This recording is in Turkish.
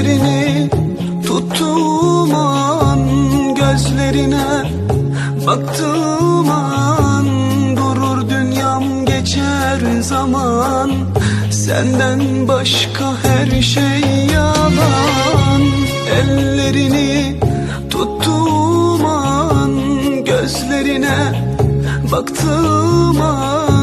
ellerini Tuttuğum an gözlerine Baktığım an durur dünyam geçer zaman. Senden başka her şey yalan. Ellerini tuttuğum an gözlerine Baktığım an.